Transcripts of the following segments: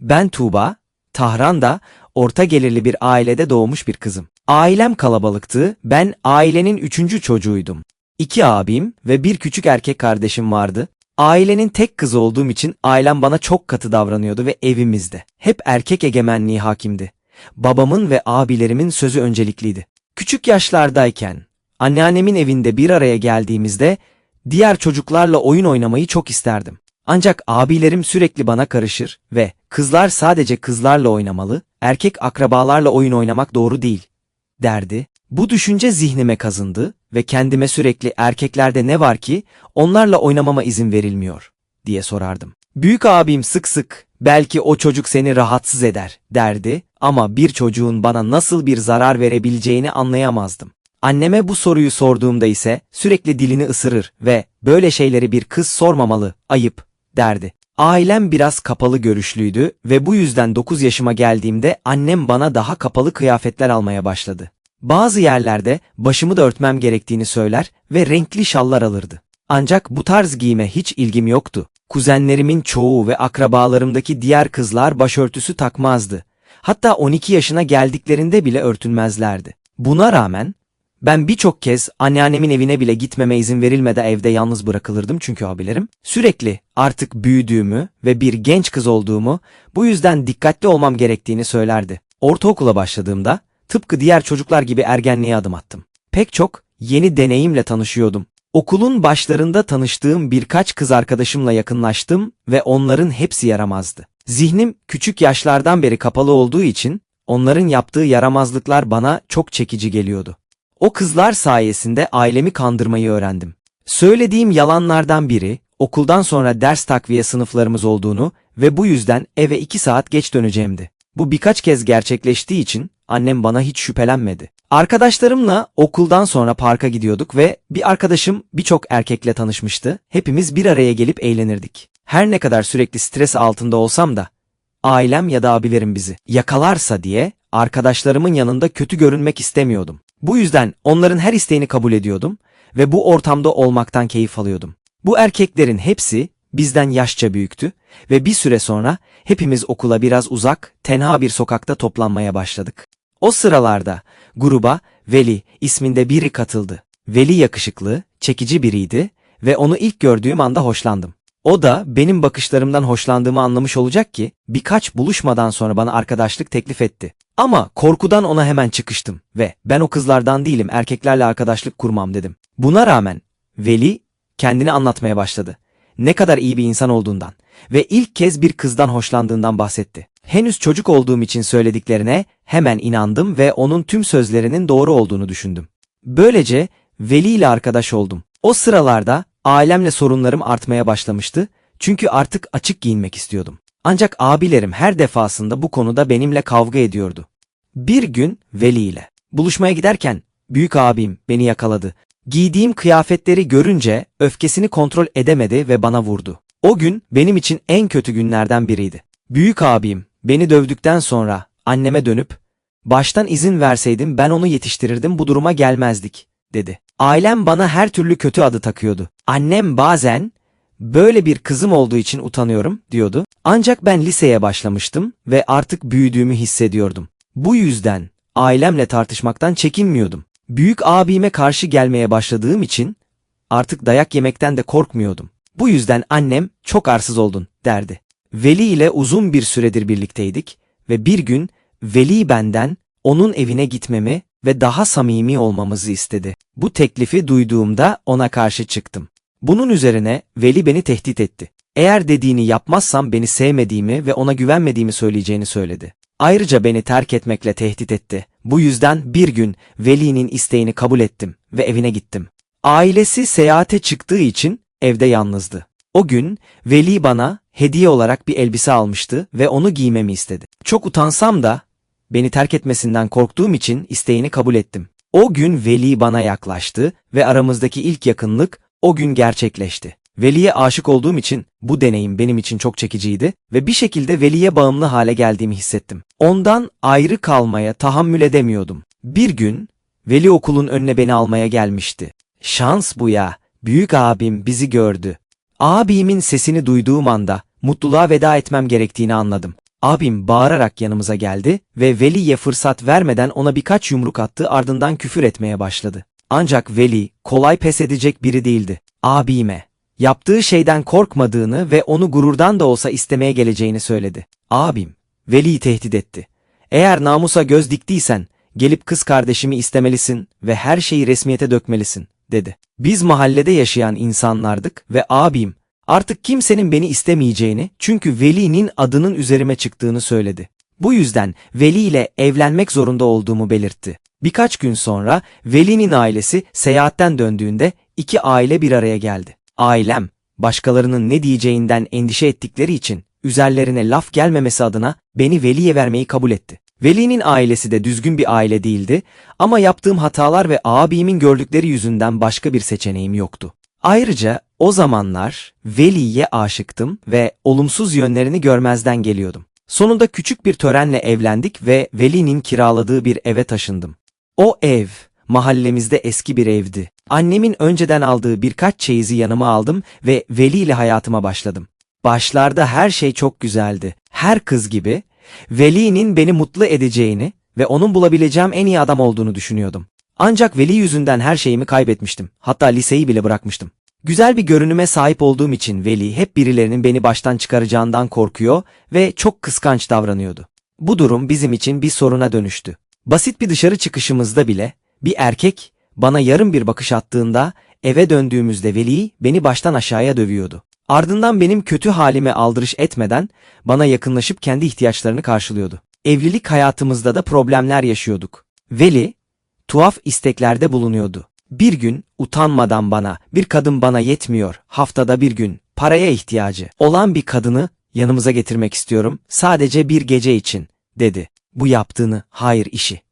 Ben Tuğba, Tahran'da orta gelirli bir ailede doğmuş bir kızım. Ailem kalabalıktı, ben ailenin üçüncü çocuğuydum. İki abim ve bir küçük erkek kardeşim vardı. Ailenin tek kızı olduğum için ailem bana çok katı davranıyordu ve evimizde. Hep erkek egemenliği hakimdi. Babamın ve abilerimin sözü öncelikliydi. Küçük yaşlardayken, anneannemin evinde bir araya geldiğimizde diğer çocuklarla oyun oynamayı çok isterdim. Ancak abilerim sürekli bana karışır ve kızlar sadece kızlarla oynamalı, erkek akrabalarla oyun oynamak doğru değil, derdi. Bu düşünce zihnime kazındı ve kendime sürekli erkeklerde ne var ki onlarla oynamama izin verilmiyor diye sorardım. Büyük abim sık sık belki o çocuk seni rahatsız eder derdi ama bir çocuğun bana nasıl bir zarar verebileceğini anlayamazdım. Anneme bu soruyu sorduğumda ise sürekli dilini ısırır ve böyle şeyleri bir kız sormamalı, ayıp derdi. Ailem biraz kapalı görüşlüydü ve bu yüzden 9 yaşıma geldiğimde annem bana daha kapalı kıyafetler almaya başladı. Bazı yerlerde başımı da örtmem gerektiğini söyler ve renkli şallar alırdı. Ancak bu tarz giyime hiç ilgim yoktu. Kuzenlerimin çoğu ve akrabalarımdaki diğer kızlar başörtüsü takmazdı. Hatta 12 yaşına geldiklerinde bile örtünmezlerdi. Buna rağmen ben birçok kez anneannemin evine bile gitmeme izin verilmeden evde yalnız bırakılırdım çünkü abilerim sürekli artık büyüdüğümü ve bir genç kız olduğumu bu yüzden dikkatli olmam gerektiğini söylerdi. Ortaokula başladığımda tıpkı diğer çocuklar gibi ergenliğe adım attım. Pek çok yeni deneyimle tanışıyordum. Okulun başlarında tanıştığım birkaç kız arkadaşımla yakınlaştım ve onların hepsi yaramazdı. Zihnim küçük yaşlardan beri kapalı olduğu için onların yaptığı yaramazlıklar bana çok çekici geliyordu. O kızlar sayesinde ailemi kandırmayı öğrendim. Söylediğim yalanlardan biri, okuldan sonra ders takviye sınıflarımız olduğunu ve bu yüzden eve iki saat geç döneceğimdi. Bu birkaç kez gerçekleştiği için annem bana hiç şüphelenmedi. Arkadaşlarımla okuldan sonra parka gidiyorduk ve bir arkadaşım birçok erkekle tanışmıştı. Hepimiz bir araya gelip eğlenirdik. Her ne kadar sürekli stres altında olsam da ailem ya da abilerim bizi yakalarsa diye arkadaşlarımın yanında kötü görünmek istemiyordum. Bu yüzden onların her isteğini kabul ediyordum ve bu ortamda olmaktan keyif alıyordum. Bu erkeklerin hepsi bizden yaşça büyüktü ve bir süre sonra hepimiz okula biraz uzak, tenha bir sokakta toplanmaya başladık. O sıralarda gruba Veli isminde biri katıldı. Veli yakışıklı, çekici biriydi ve onu ilk gördüğüm anda hoşlandım. O da benim bakışlarımdan hoşlandığımı anlamış olacak ki birkaç buluşmadan sonra bana arkadaşlık teklif etti. Ama korkudan ona hemen çıkıştım ve ben o kızlardan değilim erkeklerle arkadaşlık kurmam dedim. Buna rağmen Veli kendini anlatmaya başladı. Ne kadar iyi bir insan olduğundan ve ilk kez bir kızdan hoşlandığından bahsetti. Henüz çocuk olduğum için söylediklerine hemen inandım ve onun tüm sözlerinin doğru olduğunu düşündüm. Böylece Veli ile arkadaş oldum. O sıralarda ailemle sorunlarım artmaya başlamıştı çünkü artık açık giyinmek istiyordum. Ancak abilerim her defasında bu konuda benimle kavga ediyordu. Bir gün Veli ile buluşmaya giderken büyük abim beni yakaladı. Giydiğim kıyafetleri görünce öfkesini kontrol edemedi ve bana vurdu. O gün benim için en kötü günlerden biriydi. Büyük abim beni dövdükten sonra anneme dönüp baştan izin verseydim ben onu yetiştirirdim bu duruma gelmezdik dedi. Ailem bana her türlü kötü adı takıyordu. Annem bazen böyle bir kızım olduğu için utanıyorum diyordu. Ancak ben liseye başlamıştım ve artık büyüdüğümü hissediyordum. Bu yüzden ailemle tartışmaktan çekinmiyordum. Büyük abime karşı gelmeye başladığım için artık dayak yemekten de korkmuyordum. Bu yüzden annem çok arsız oldun derdi. Veli ile uzun bir süredir birlikteydik ve bir gün Veli benden onun evine gitmemi ve daha samimi olmamızı istedi. Bu teklifi duyduğumda ona karşı çıktım. Bunun üzerine Veli beni tehdit etti. Eğer dediğini yapmazsam beni sevmediğimi ve ona güvenmediğimi söyleyeceğini söyledi. Ayrıca beni terk etmekle tehdit etti. Bu yüzden bir gün Veli'nin isteğini kabul ettim ve evine gittim. Ailesi seyahate çıktığı için evde yalnızdı. O gün Veli bana hediye olarak bir elbise almıştı ve onu giymemi istedi. Çok utansam da beni terk etmesinden korktuğum için isteğini kabul ettim. O gün Veli bana yaklaştı ve aramızdaki ilk yakınlık o gün gerçekleşti. Veli'ye aşık olduğum için bu deneyim benim için çok çekiciydi ve bir şekilde Veli'ye bağımlı hale geldiğimi hissettim. Ondan ayrı kalmaya tahammül edemiyordum. Bir gün Veli okulun önüne beni almaya gelmişti. Şans bu ya. Büyük abim bizi gördü. Abimin sesini duyduğum anda mutluluğa veda etmem gerektiğini anladım. Abim bağırarak yanımıza geldi ve Veli'ye fırsat vermeden ona birkaç yumruk attı ardından küfür etmeye başladı. Ancak Veli kolay pes edecek biri değildi. Abime yaptığı şeyden korkmadığını ve onu gururdan da olsa istemeye geleceğini söyledi. Abim Veli'yi tehdit etti. Eğer namusa göz diktiysen gelip kız kardeşimi istemelisin ve her şeyi resmiyete dökmelisin dedi. Biz mahallede yaşayan insanlardık ve abim artık kimsenin beni istemeyeceğini çünkü Veli'nin adının üzerime çıktığını söyledi. Bu yüzden Veli ile evlenmek zorunda olduğumu belirtti. Birkaç gün sonra Veli'nin ailesi seyahatten döndüğünde iki aile bir araya geldi. Ailem, başkalarının ne diyeceğinden endişe ettikleri için üzerlerine laf gelmemesi adına beni Veli'ye vermeyi kabul etti. Veli'nin ailesi de düzgün bir aile değildi ama yaptığım hatalar ve abimin gördükleri yüzünden başka bir seçeneğim yoktu. Ayrıca o zamanlar Veli'ye aşıktım ve olumsuz yönlerini görmezden geliyordum. Sonunda küçük bir törenle evlendik ve Veli'nin kiraladığı bir eve taşındım. O ev mahallemizde eski bir evdi. Annemin önceden aldığı birkaç çeyizi yanıma aldım ve Veli ile hayatıma başladım. Başlarda her şey çok güzeldi. Her kız gibi Veli'nin beni mutlu edeceğini ve onun bulabileceğim en iyi adam olduğunu düşünüyordum. Ancak Veli yüzünden her şeyimi kaybetmiştim. Hatta liseyi bile bırakmıştım. Güzel bir görünüme sahip olduğum için Veli hep birilerinin beni baştan çıkaracağından korkuyor ve çok kıskanç davranıyordu. Bu durum bizim için bir soruna dönüştü. Basit bir dışarı çıkışımızda bile bir erkek bana yarım bir bakış attığında eve döndüğümüzde Veli beni baştan aşağıya dövüyordu. Ardından benim kötü halime aldırış etmeden bana yakınlaşıp kendi ihtiyaçlarını karşılıyordu. Evlilik hayatımızda da problemler yaşıyorduk. Veli tuhaf isteklerde bulunuyordu. Bir gün utanmadan bana, bir kadın bana yetmiyor, haftada bir gün, paraya ihtiyacı olan bir kadını yanımıza getirmek istiyorum, sadece bir gece için, dedi. Bu yaptığını hayır işi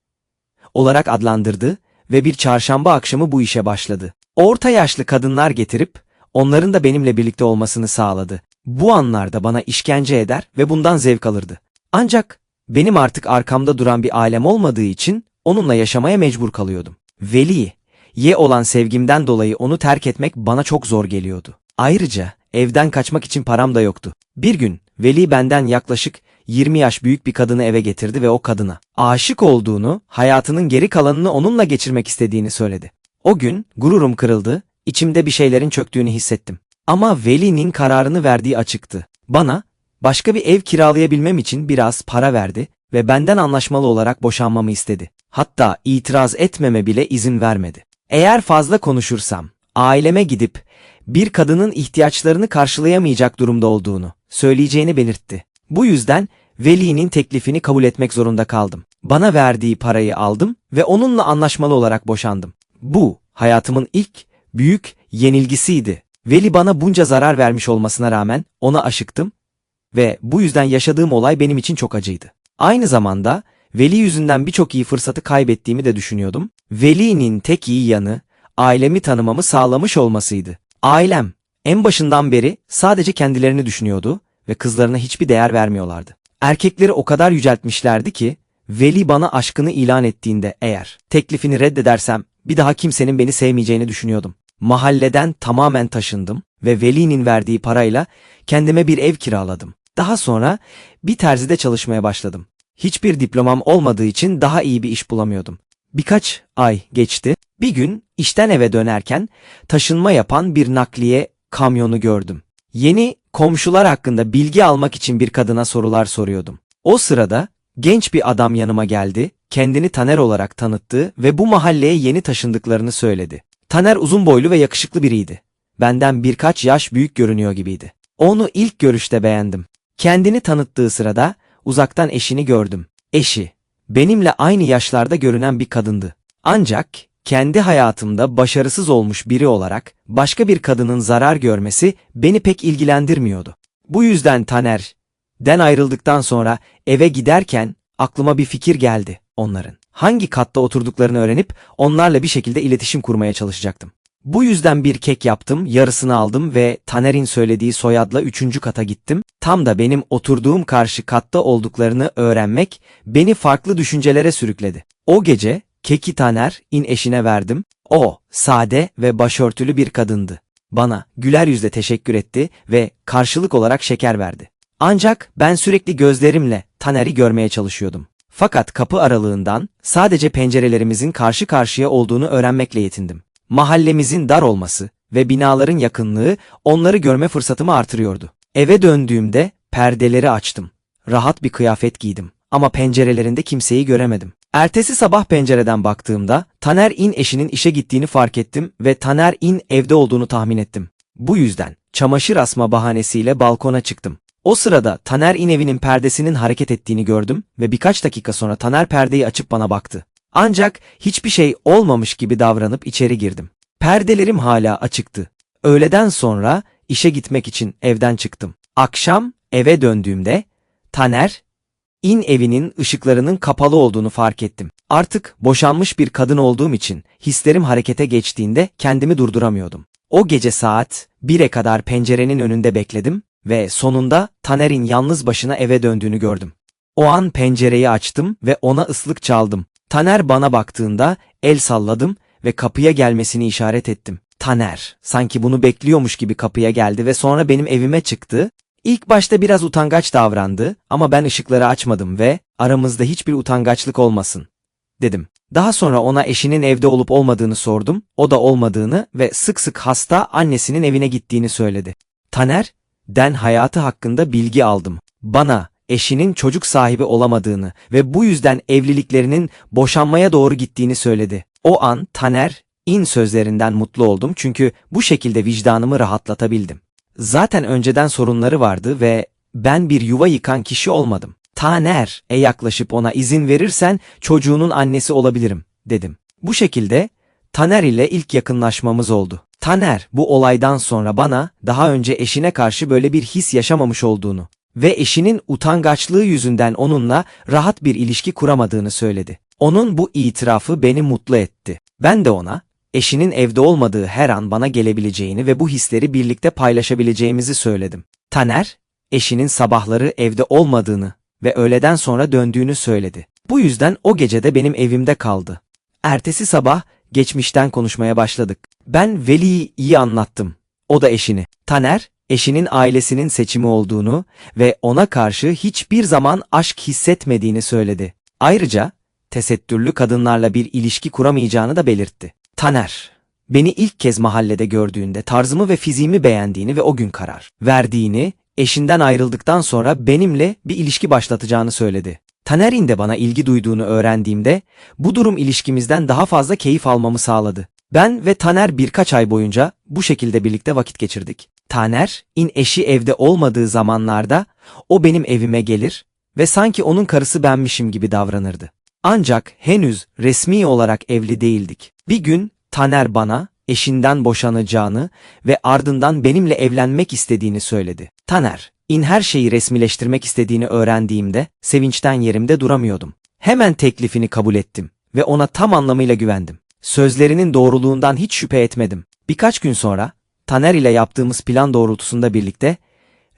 olarak adlandırdı ve bir çarşamba akşamı bu işe başladı. Orta yaşlı kadınlar getirip onların da benimle birlikte olmasını sağladı. Bu anlarda bana işkence eder ve bundan zevk alırdı. Ancak benim artık arkamda duran bir ailem olmadığı için onunla yaşamaya mecbur kalıyordum. Veli, ye olan sevgimden dolayı onu terk etmek bana çok zor geliyordu. Ayrıca evden kaçmak için param da yoktu. Bir gün Veli benden yaklaşık 20 yaş büyük bir kadını eve getirdi ve o kadına aşık olduğunu, hayatının geri kalanını onunla geçirmek istediğini söyledi. O gün gururum kırıldı, içimde bir şeylerin çöktüğünü hissettim. Ama Veli'nin kararını verdiği açıktı. Bana başka bir ev kiralayabilmem için biraz para verdi ve benden anlaşmalı olarak boşanmamı istedi. Hatta itiraz etmeme bile izin vermedi. Eğer fazla konuşursam, aileme gidip bir kadının ihtiyaçlarını karşılayamayacak durumda olduğunu söyleyeceğini belirtti. Bu yüzden Veli'nin teklifini kabul etmek zorunda kaldım. Bana verdiği parayı aldım ve onunla anlaşmalı olarak boşandım. Bu hayatımın ilk büyük yenilgisiydi. Veli bana bunca zarar vermiş olmasına rağmen ona aşıktım ve bu yüzden yaşadığım olay benim için çok acıydı. Aynı zamanda Veli yüzünden birçok iyi fırsatı kaybettiğimi de düşünüyordum. Veli'nin tek iyi yanı ailemi tanımamı sağlamış olmasıydı. Ailem en başından beri sadece kendilerini düşünüyordu ve kızlarına hiçbir değer vermiyorlardı. Erkekleri o kadar yüceltmişlerdi ki Veli bana aşkını ilan ettiğinde eğer teklifini reddedersem bir daha kimsenin beni sevmeyeceğini düşünüyordum. Mahalleden tamamen taşındım ve Veli'nin verdiği parayla kendime bir ev kiraladım. Daha sonra bir terzide çalışmaya başladım. Hiçbir diplomam olmadığı için daha iyi bir iş bulamıyordum. Birkaç ay geçti. Bir gün işten eve dönerken taşınma yapan bir nakliye kamyonu gördüm. Yeni komşular hakkında bilgi almak için bir kadına sorular soruyordum. O sırada genç bir adam yanıma geldi, kendini Taner olarak tanıttı ve bu mahalleye yeni taşındıklarını söyledi. Taner uzun boylu ve yakışıklı biriydi. Benden birkaç yaş büyük görünüyor gibiydi. Onu ilk görüşte beğendim. Kendini tanıttığı sırada uzaktan eşini gördüm. Eşi, benimle aynı yaşlarda görünen bir kadındı. Ancak kendi hayatımda başarısız olmuş biri olarak başka bir kadının zarar görmesi beni pek ilgilendirmiyordu. Bu yüzden Taner, den ayrıldıktan sonra eve giderken aklıma bir fikir geldi onların. Hangi katta oturduklarını öğrenip onlarla bir şekilde iletişim kurmaya çalışacaktım. Bu yüzden bir kek yaptım, yarısını aldım ve Taner'in söylediği soyadla üçüncü kata gittim. Tam da benim oturduğum karşı katta olduklarını öğrenmek beni farklı düşüncelere sürükledi. O gece keki Taner in eşine verdim. O, sade ve başörtülü bir kadındı. Bana güler yüzle teşekkür etti ve karşılık olarak şeker verdi. Ancak ben sürekli gözlerimle Taner'i görmeye çalışıyordum. Fakat kapı aralığından sadece pencerelerimizin karşı karşıya olduğunu öğrenmekle yetindim. Mahallemizin dar olması ve binaların yakınlığı onları görme fırsatımı artırıyordu. Eve döndüğümde perdeleri açtım. Rahat bir kıyafet giydim ama pencerelerinde kimseyi göremedim. Ertesi sabah pencereden baktığımda Taner İn eşinin işe gittiğini fark ettim ve Taner İn evde olduğunu tahmin ettim. Bu yüzden çamaşır asma bahanesiyle balkona çıktım. O sırada Taner İn evinin perdesinin hareket ettiğini gördüm ve birkaç dakika sonra Taner perdeyi açıp bana baktı. Ancak hiçbir şey olmamış gibi davranıp içeri girdim. Perdelerim hala açıktı. Öğleden sonra işe gitmek için evden çıktım. Akşam eve döndüğümde Taner İn evinin ışıklarının kapalı olduğunu fark ettim. Artık boşanmış bir kadın olduğum için hislerim harekete geçtiğinde kendimi durduramıyordum. O gece saat 1'e kadar pencerenin önünde bekledim ve sonunda Taner'in yalnız başına eve döndüğünü gördüm. O an pencereyi açtım ve ona ıslık çaldım. Taner bana baktığında el salladım ve kapıya gelmesini işaret ettim. Taner sanki bunu bekliyormuş gibi kapıya geldi ve sonra benim evime çıktı. İlk başta biraz utangaç davrandı ama ben ışıkları açmadım ve aramızda hiçbir utangaçlık olmasın dedim. Daha sonra ona eşinin evde olup olmadığını sordum. O da olmadığını ve sık sık hasta annesinin evine gittiğini söyledi. Taner, den hayatı hakkında bilgi aldım. Bana eşinin çocuk sahibi olamadığını ve bu yüzden evliliklerinin boşanmaya doğru gittiğini söyledi. O an Taner, in sözlerinden mutlu oldum çünkü bu şekilde vicdanımı rahatlatabildim. Zaten önceden sorunları vardı ve ben bir yuva yıkan kişi olmadım. Taner, e yaklaşıp ona izin verirsen çocuğunun annesi olabilirim, dedim. Bu şekilde Taner ile ilk yakınlaşmamız oldu. Taner bu olaydan sonra bana daha önce eşine karşı böyle bir his yaşamamış olduğunu ve eşinin utangaçlığı yüzünden onunla rahat bir ilişki kuramadığını söyledi. Onun bu itirafı beni mutlu etti. Ben de ona eşinin evde olmadığı her an bana gelebileceğini ve bu hisleri birlikte paylaşabileceğimizi söyledim. Taner, eşinin sabahları evde olmadığını ve öğleden sonra döndüğünü söyledi. Bu yüzden o gece de benim evimde kaldı. Ertesi sabah geçmişten konuşmaya başladık. Ben Veli'yi iyi anlattım. O da eşini. Taner, eşinin ailesinin seçimi olduğunu ve ona karşı hiçbir zaman aşk hissetmediğini söyledi. Ayrıca tesettürlü kadınlarla bir ilişki kuramayacağını da belirtti. Taner, beni ilk kez mahallede gördüğünde tarzımı ve fiziğimi beğendiğini ve o gün karar verdiğini, eşinden ayrıldıktan sonra benimle bir ilişki başlatacağını söyledi. Taner'in de bana ilgi duyduğunu öğrendiğimde bu durum ilişkimizden daha fazla keyif almamı sağladı. Ben ve Taner birkaç ay boyunca bu şekilde birlikte vakit geçirdik. Taner, in eşi evde olmadığı zamanlarda o benim evime gelir ve sanki onun karısı benmişim gibi davranırdı. Ancak henüz resmi olarak evli değildik. Bir gün Taner bana eşinden boşanacağını ve ardından benimle evlenmek istediğini söyledi. Taner, in her şeyi resmileştirmek istediğini öğrendiğimde sevinçten yerimde duramıyordum. Hemen teklifini kabul ettim ve ona tam anlamıyla güvendim. Sözlerinin doğruluğundan hiç şüphe etmedim. Birkaç gün sonra Taner ile yaptığımız plan doğrultusunda birlikte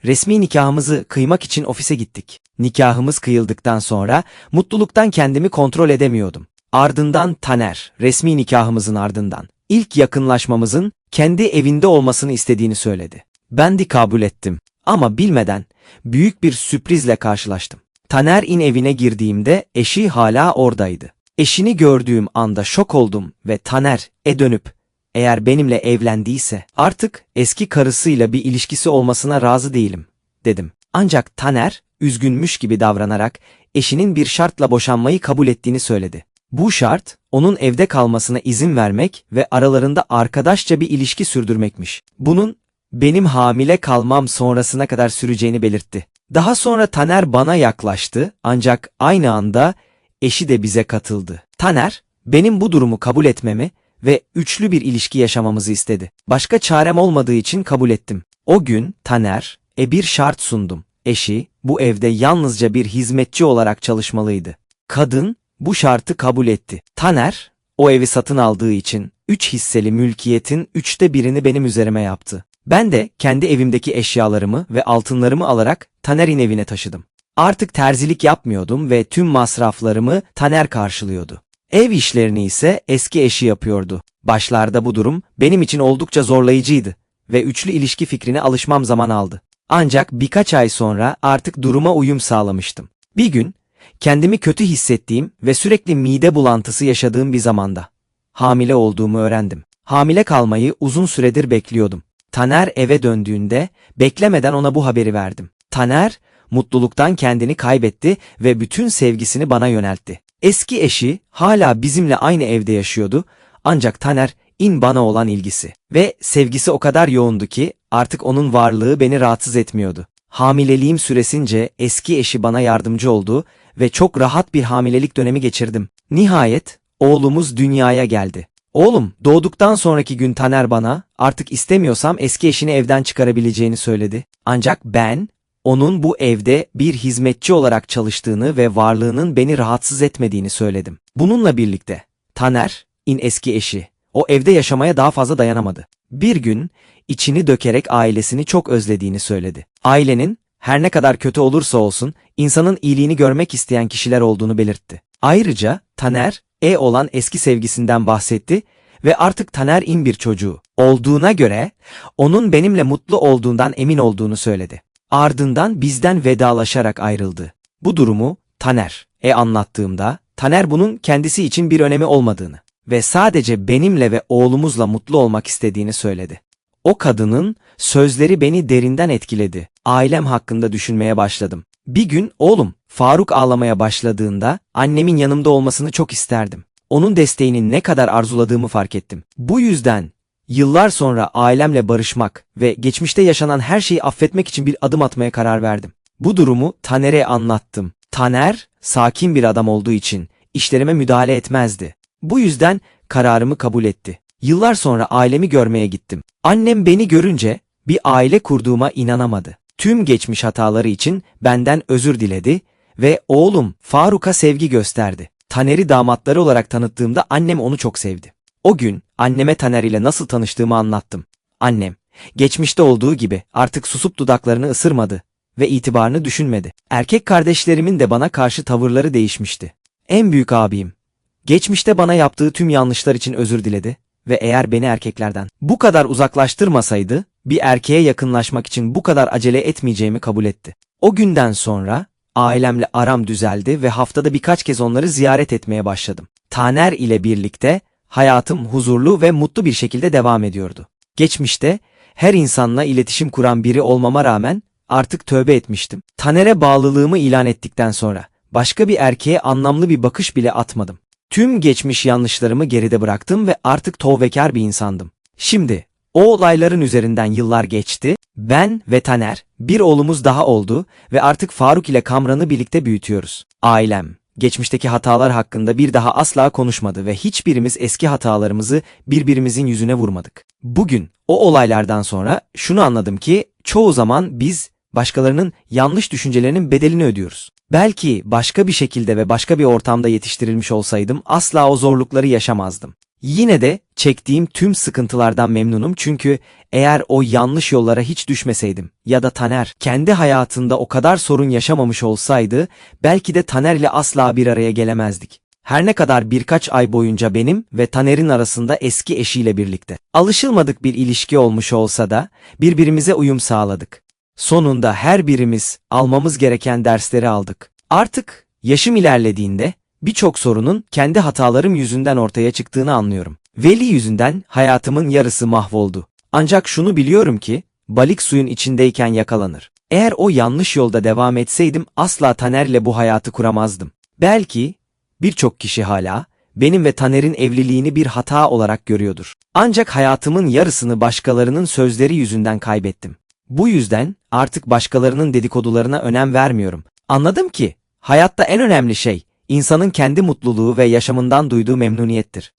resmi nikahımızı kıymak için ofise gittik. Nikahımız kıyıldıktan sonra mutluluktan kendimi kontrol edemiyordum. Ardından Taner, resmi nikahımızın ardından ilk yakınlaşmamızın kendi evinde olmasını istediğini söyledi. Ben de kabul ettim ama bilmeden büyük bir sürprizle karşılaştım. Taner in evine girdiğimde eşi hala oradaydı. Eşini gördüğüm anda şok oldum ve Taner e dönüp eğer benimle evlendiyse artık eski karısıyla bir ilişkisi olmasına razı değilim dedim. Ancak Taner üzgünmüş gibi davranarak eşinin bir şartla boşanmayı kabul ettiğini söyledi. Bu şart onun evde kalmasına izin vermek ve aralarında arkadaşça bir ilişki sürdürmekmiş. Bunun benim hamile kalmam sonrasına kadar süreceğini belirtti. Daha sonra Taner bana yaklaştı ancak aynı anda eşi de bize katıldı. Taner benim bu durumu kabul etmemi ve üçlü bir ilişki yaşamamızı istedi. Başka çarem olmadığı için kabul ettim. O gün Taner e bir şart sundum. Eşi bu evde yalnızca bir hizmetçi olarak çalışmalıydı. Kadın bu şartı kabul etti. Taner, o evi satın aldığı için üç hisseli mülkiyetin üçte birini benim üzerime yaptı. Ben de kendi evimdeki eşyalarımı ve altınlarımı alarak Taner'in evine taşıdım. Artık terzilik yapmıyordum ve tüm masraflarımı Taner karşılıyordu. Ev işlerini ise eski eşi yapıyordu. Başlarda bu durum benim için oldukça zorlayıcıydı ve üçlü ilişki fikrine alışmam zaman aldı. Ancak birkaç ay sonra artık duruma uyum sağlamıştım. Bir gün kendimi kötü hissettiğim ve sürekli mide bulantısı yaşadığım bir zamanda hamile olduğumu öğrendim. Hamile kalmayı uzun süredir bekliyordum. Taner eve döndüğünde beklemeden ona bu haberi verdim. Taner mutluluktan kendini kaybetti ve bütün sevgisini bana yöneltti. Eski eşi hala bizimle aynı evde yaşıyordu ancak Taner in bana olan ilgisi ve sevgisi o kadar yoğundu ki artık onun varlığı beni rahatsız etmiyordu. Hamileliğim süresince eski eşi bana yardımcı oldu ve çok rahat bir hamilelik dönemi geçirdim. Nihayet oğlumuz dünyaya geldi. Oğlum doğduktan sonraki gün Taner bana artık istemiyorsam eski eşini evden çıkarabileceğini söyledi. Ancak ben onun bu evde bir hizmetçi olarak çalıştığını ve varlığının beni rahatsız etmediğini söyledim. Bununla birlikte Taner, in eski eşi, o evde yaşamaya daha fazla dayanamadı. Bir gün içini dökerek ailesini çok özlediğini söyledi. Ailenin her ne kadar kötü olursa olsun insanın iyiliğini görmek isteyen kişiler olduğunu belirtti. Ayrıca Taner, E olan eski sevgisinden bahsetti ve artık Taner in bir çocuğu olduğuna göre onun benimle mutlu olduğundan emin olduğunu söyledi. Ardından bizden vedalaşarak ayrıldı. Bu durumu Taner E anlattığımda Taner bunun kendisi için bir önemi olmadığını ve sadece benimle ve oğlumuzla mutlu olmak istediğini söyledi. O kadının sözleri beni derinden etkiledi. Ailem hakkında düşünmeye başladım. Bir gün oğlum Faruk ağlamaya başladığında annemin yanımda olmasını çok isterdim. Onun desteğini ne kadar arzuladığımı fark ettim. Bu yüzden yıllar sonra ailemle barışmak ve geçmişte yaşanan her şeyi affetmek için bir adım atmaya karar verdim. Bu durumu Taner'e anlattım. Taner sakin bir adam olduğu için işlerime müdahale etmezdi. Bu yüzden kararımı kabul etti. Yıllar sonra ailemi görmeye gittim. Annem beni görünce bir aile kurduğuma inanamadı. Tüm geçmiş hataları için benden özür diledi ve oğlum Faruk'a sevgi gösterdi. Taner'i damatları olarak tanıttığımda annem onu çok sevdi. O gün anneme Taner ile nasıl tanıştığımı anlattım. Annem, geçmişte olduğu gibi artık susup dudaklarını ısırmadı ve itibarını düşünmedi. Erkek kardeşlerimin de bana karşı tavırları değişmişti. En büyük abim, geçmişte bana yaptığı tüm yanlışlar için özür diledi ve eğer beni erkeklerden bu kadar uzaklaştırmasaydı, bir erkeğe yakınlaşmak için bu kadar acele etmeyeceğimi kabul etti. O günden sonra ailemle aram düzeldi ve haftada birkaç kez onları ziyaret etmeye başladım. Taner ile birlikte hayatım huzurlu ve mutlu bir şekilde devam ediyordu. Geçmişte her insanla iletişim kuran biri olmama rağmen artık tövbe etmiştim. Taner'e bağlılığımı ilan ettikten sonra başka bir erkeğe anlamlı bir bakış bile atmadım. Tüm geçmiş yanlışlarımı geride bıraktım ve artık tövbekar bir insandım. Şimdi o olayların üzerinden yıllar geçti, ben ve Taner bir oğlumuz daha oldu ve artık Faruk ile Kamran'ı birlikte büyütüyoruz. Ailem, geçmişteki hatalar hakkında bir daha asla konuşmadı ve hiçbirimiz eski hatalarımızı birbirimizin yüzüne vurmadık. Bugün o olaylardan sonra şunu anladım ki çoğu zaman biz başkalarının yanlış düşüncelerinin bedelini ödüyoruz. Belki başka bir şekilde ve başka bir ortamda yetiştirilmiş olsaydım asla o zorlukları yaşamazdım. Yine de çektiğim tüm sıkıntılardan memnunum çünkü eğer o yanlış yollara hiç düşmeseydim ya da Taner kendi hayatında o kadar sorun yaşamamış olsaydı belki de Taner ile asla bir araya gelemezdik. Her ne kadar birkaç ay boyunca benim ve Taner'in arasında eski eşiyle birlikte alışılmadık bir ilişki olmuş olsa da birbirimize uyum sağladık. Sonunda her birimiz almamız gereken dersleri aldık. Artık yaşım ilerlediğinde birçok sorunun kendi hatalarım yüzünden ortaya çıktığını anlıyorum. Veli yüzünden hayatımın yarısı mahvoldu. Ancak şunu biliyorum ki balık suyun içindeyken yakalanır. Eğer o yanlış yolda devam etseydim asla Taner'le bu hayatı kuramazdım. Belki birçok kişi hala benim ve Taner'in evliliğini bir hata olarak görüyordur. Ancak hayatımın yarısını başkalarının sözleri yüzünden kaybettim. Bu yüzden artık başkalarının dedikodularına önem vermiyorum. Anladım ki hayatta en önemli şey insanın kendi mutluluğu ve yaşamından duyduğu memnuniyettir.